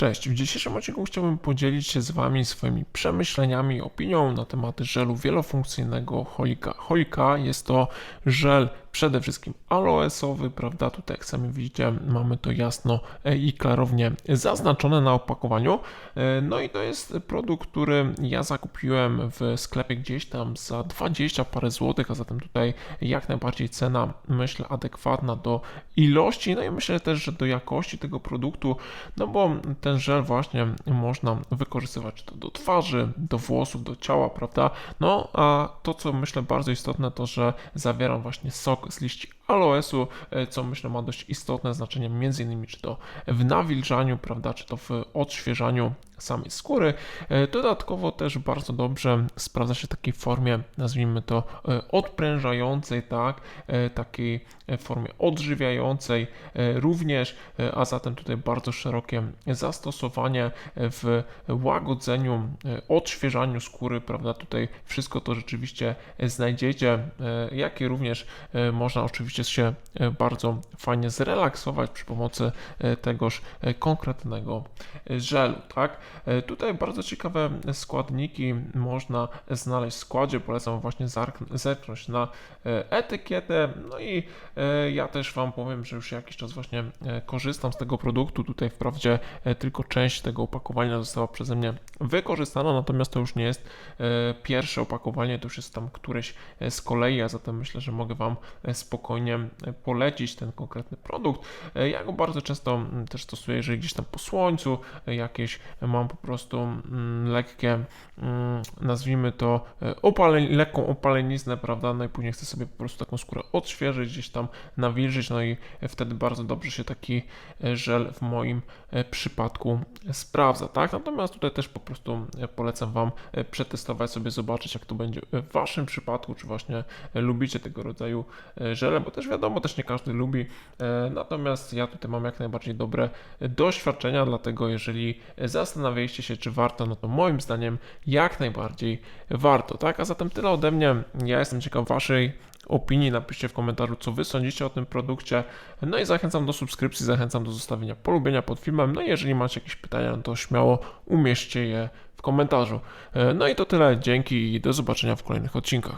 Cześć, w dzisiejszym odcinku chciałbym podzielić się z Wami swoimi przemyśleniami i opinią na temat żelu wielofunkcyjnego Holika. Holika jest to żel przede wszystkim aloesowy, prawda? Tutaj jak sami widzicie mamy to jasno e, i klarownie zaznaczone na opakowaniu. E, No i to jest produkt, który ja zakupiłem w sklepie gdzieś tam za 20 parę złotych, a zatem tutaj jak najbardziej cena myślę adekwatna do ilości, no i myślę też, że do jakości tego produktu, no bo ten żel właśnie można wykorzystywać to do twarzy, do włosów, do ciała, prawda? No a to, co myślę bardzo istotne, to że zawiera właśnie sok slišči. Aloesu, e, co myślę ma dość istotne znaczenie między innymi czy to w nawilżaniu, prawda, czy to w odświeżaniu samej skóry. E, Dodatkowo też bardzo dobrze sprawdza się w takiej formie, nazwijmy to e, odprężającej, tak, takiej formie odżywiającej również, a zatem tutaj bardzo szerokie zastosowanie w łagodzeniu, odświeżaniu skóry, prawda, tutaj wszystko to rzeczywiście znajdziecie, e, jak i również można oczywiście się e, bardzo fajnie zrelaksować przy pomocy e, tegoż e, konkretnego żelu, tak. Tutaj bardzo ciekawe składniki można znaleźć w składzie. Polecam właśnie zerknąć na etykietę. No i ja też Wam powiem, że już jakiś czas właśnie korzystam z tego produktu. Tutaj wprawdzie tylko część tego opakowania została przeze mnie wykorzystana, natomiast to już nie jest pierwsze opakowanie, to już jest tam któreś z kolei, a zatem myślę, że mogę Wam spokojnie e, polecić ten konkretny produkt. E, Ja go bardzo często też stosuję, jeżeli gdzieś tam po słońcu e, jakieś mam po prostu lekkie, nazwijmy to e, opale, lekką opaleniznę, prawda, no i później chcę sobie po prostu taką skórę odświeżyć, gdzieś tam nawilżyć, no i wtedy bardzo dobrze się taki żel w moim przypadku sprawdza, tak? Natomiast tutaj też po prostu polecam Wam przetestować sobie, zobaczyć jak to będzie w Waszym przypadku, czy właśnie lubicie tego rodzaju żele, bo też wiadomo, też nie każdy lubi, e, natomiast ja tutaj mam jak najbardziej dobre doświadczenia, dlatego jeżeli zastanawialiście się, czy warto, no to moim zdaniem jak najbardziej warto, tak? A zatem tyle ode mnie, ja jestem ciekaw Waszej opinii, napiszcie w komentarzu, co Wy sądzicie o tym produkcie, no i zachęcam do subskrypcji, zachęcam do zostawienia polubienia pod filmem, no i jeżeli macie jakieś pytania, no to śmiało umieśćcie je w komentarzu. E, No i to tyle, dzięki i do zobaczenia w kolejnych odcinkach.